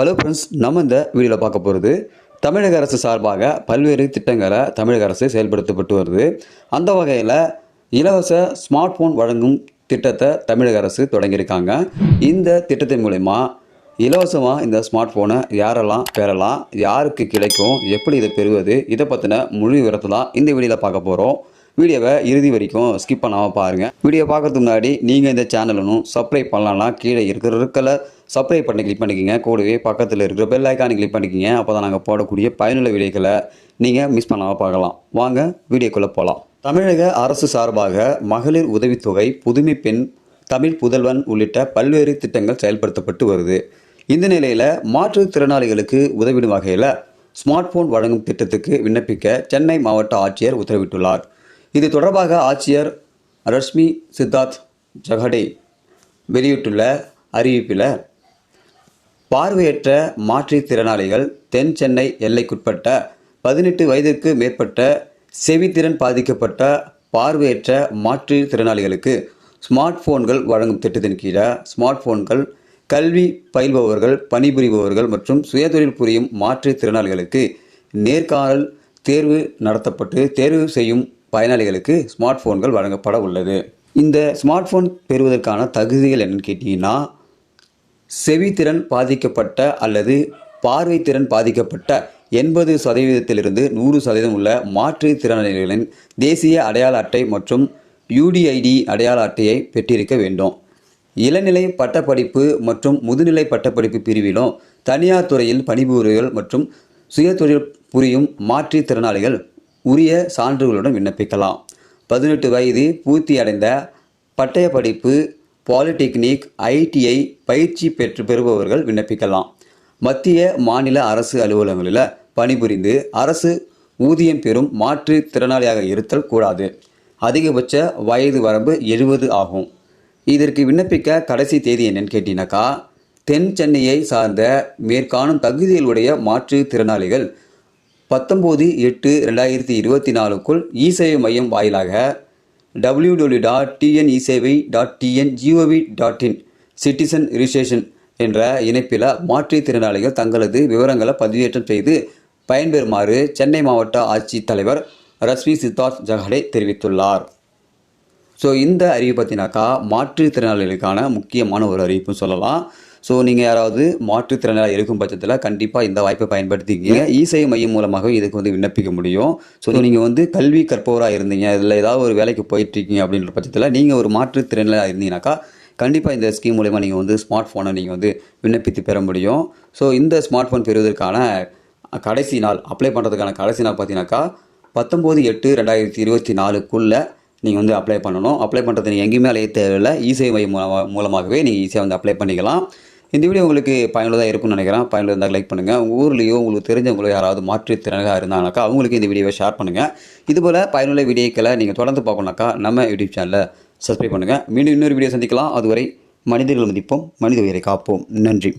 Hello friends நம்ம இந்த வீடியோவில் பார்க்க போகிறது தமிழக அரசு சார்பாக பல்வேறு திட்டங்களை தமிழக அரசு செயல்படுத்தப்பட்டு வருது. அந்த வகையில் இலவச ஸ்மார்ட் ஃபோன் வழங்கும் திட்டத்தை தமிழக அரசு தொடங்கியிருக்காங்க. இந்த திட்டத்தின் மூலயமா இலவசமாக இந்த ஸ்மார்ட் ஃபோனை யாரெல்லாம் பெறலாம் யாருக்கு கிடைக்கும் எப்படி இதை பெறுவது இதை பற்றின முழு விவரத்தை தான் இந்த வீடியோவில் பார்க்க போகிறோம் வீடியோவை இறுதி வரைக்கும் ஸ்கிப் பண்ணாமல் பாருங்கள் வீடியோ பார்க்கறதுக்கு முன்னாடி நீங்கள் இந்த சேனலும் சப்ஸ்கிரைப் பண்ணலாம்னா கீழே இருக்கிற இருக்கல சப்ஸ்கிரைப் பண்ணி கிளிக் பண்ணிக்கோங்க. கூடவே பக்கத்தில் இருக்கிற பெல் ஐக்கானை கிளிக் பண்ணிக்கோங்க. அப்போ தான் நாங்கள் போடக்கூடிய பயனுள்ள வீடியோக்களை நீங்கள் மிஸ் பண்ணாமல் பார்க்கலாம். வாங்க வீடியோக்குள்ளே போகலாம் தமிழக அரசு சார்பாக மகளிர் உதவித்தொகை புதுமை பெண் தமிழ் புதல்வன் உள்ளிட்ட பல்வேறு திட்டங்கள் செயல்படுத்தப்பட்டு வருது. இந்த நிலையில் மாற்றுத்திறனாளிகளுக்கு உதவிடும் வகையில் ஸ்மார்ட் போன் வழங்கும் திட்டத்துக்கு விண்ணப்பிக்க சென்னை மாவட்ட ஆட்சியர் உத்தரவிட்டுள்ளார். இது தொடர்பாக ஆட்சியர் ரஷ்மி சித்தார்த் ஜகடே வெளியிட்டுள்ள அறிவிப்பில் பார்வையற்ற மாற்றுத்திறனாளிகள் தென் சென்னை எல்லைக்குட்பட்ட பதினெட்டு வயதிற்கு மேற்பட்ட செவித்திறன் பாதிக்கப்பட்ட பார்வையற்ற மாற்றுத்திறனாளிகளுக்கு ஸ்மார்ட் ஃபோன்கள் வழங்கும் திட்டத்தின் கீழே ஸ்மார்ட் ஃபோன்கள் கல்வி பயில்பவர்கள் பணிபுரிபவர்கள் மற்றும் சுயதொழில் புரியும் மாற்றுத்திறனாளிகளுக்கு நேர்காணல் தேர்வு நடத்தப்பட்டு தேர்வு செய்யும் பயனாளிகளுக்கு ஸ்மார்ட் ஃபோன்கள் வழங்கப்பட உள்ளது. இந்த ஸ்மார்ட் ஃபோன் பெறுவதற்கான தகுதிகள் என்னன்னு கேட்டிங்கன்னா செவித்திறன் பாதிக்கப்பட்ட அல்லது பார்வைத்திறன் பாதிக்கப்பட்ட எண்பது சதவீதத்திலிருந்து நூறு சதவீதம் உள்ள மாற்றுத்திறனாளிகளின் தேசிய அடையாள அட்டை மற்றும் யூடிஐடி அடையாள அட்டையை பெற்றிருக்க வேண்டும். இளநிலை பட்டப்படிப்பு மற்றும் முதுநிலை பட்டப்படிப்பு பிரிவிலும் தனியார் துறையில் பணிபுரிகள் மற்றும் சுயதொழில் புரியும் மாற்றுத்திறனாளிகள் உரிய சான்றுகளுடன் விண்ணப்பிக்கலாம். பதினெட்டு வயது பூர்த்தி அடைந்த பட்டய படிப்பு பாலிடெக்னிக் ஐடிஐ பயிற்சி பெற்று பெறுபவர்கள் விண்ணப்பிக்கலாம். மத்திய மாநில அரசு அலுவலகங்களில் பணிபுரிந்து அரசு ஊதியம் பெறும் மாற்று திறனாளியாக இருத்தல் கூடாது. அதிகபட்ச வயது வரம்பு எழுபது ஆகும். இதற்கு விண்ணப்பிக்க கடைசி தேதி என்னன்னு கேட்டினாக்கா தென் சென்னையை சார்ந்த மேற்காணும் தகுதிகளுடைய மாற்றுத்திறனாளிகள் பத்தொம்போது எட்டு ரெண்டாயிரத்தி இருபத்தி நாலுக்குள் இசேவை மையம் வாயிலாக W W dot TN e-Sevai dot TN GOV dot in citizen registration என்ற இணைப்பில் மாற்றுத்திறனாளிகள் தங்களது விவரங்களை பதிவேற்றம் செய்து பயன்பெறுமாறு சென்னை மாவட்ட ஆட்சித்தலைவர் ரஷ்மி சித்தார்த் ஜஹடே தெரிவித்துள்ளார். ஸோ இந்த அறிவிப்பு பார்த்தினாக்கா மாற்றுத்திறனாளிகளுக்கான முக்கியமான ஒரு அறிவிப்புன்னு சொல்லலாம். ஸோ நீங்கள் யாராவது மாற்றுத்திறனாளி இருக்கும் பட்சத்தில் கண்டிப்பாக இந்த வாய்ப்பை பயன்படுத்திக்கிங்க. இசை மையம் மூலமாக இதுக்கு வந்து விண்ணப்பிக்க முடியும். ஸோ நீங்கள் வந்து கல்வி கற்பவராக இருந்தீங்க. இதில் ஏதாவது ஒரு வேலைக்கு போயிட்டுருக்கீங்க அப்படின்ற பட்சத்தில் நீங்கள் ஒரு மாற்றுத்திறனாளியாக இருந்தீங்கன்னாக்கா கண்டிப்பாக இந்த ஸ்கீம் மூலயமா நீங்கள் வந்து ஸ்மார்ட் ஃபோனை நீங்கள் வந்து விண்ணப்பித்து பெற முடியும். ஸோ இந்த ஸ்மார்ட் ஃபோன் பெறுவதற்கான கடைசி நாள் அப்ளை பண்ணுறதுக்கான கடைசி நாள் பார்த்தீங்கன்னாக்கா பத்தொம்போது எட்டு ரெண்டாயிரத்தி இருபத்தி நாலுக்குள்ளே நீங்கள் வந்து அப்ளை பண்ணணும். அப்ளை பண்ணுறது நீங்கள் எங்கேயுமே அலைய தேவையில்லை. இசேவை மையம் மூலமா- மூலமாகவே நீங்கள் ஈஸியாக வந்து அப்ளை பண்ணிக்கலாம். இந்த வீடியோ உங்களுக்கு பயனுள்ளதாக இருக்கும்னு நினைக்கிறேன். பயனுள்ள இருந்தால் லைக் பண்ணுங்கள் உங்கள் ஊர்லேயோ உங்களுக்கு தெரிஞ்சவங்களோ யாராவது மாற்றுத்திறனாக இருந்தாங்கனாக்கா அவங்களுக்கு இந்த வீடியோவை ஷேர் பண்ணுங்கள் இதுபோல் பயனுள்ள வீடியோக்களை நீங்கள் தொடர்ந்து பார்க்கணுனாக்கா நம்ம யூடியூப் சேனலை சப்ஸ்கிரைப் பண்ணுங்கள் மீண்டும் இன்னொரு வீடியோ சந்திக்கலாம். அதுவரை மனிதர்கள் மதிப்போம் மனித உயிரை காப்போம். நன்றி.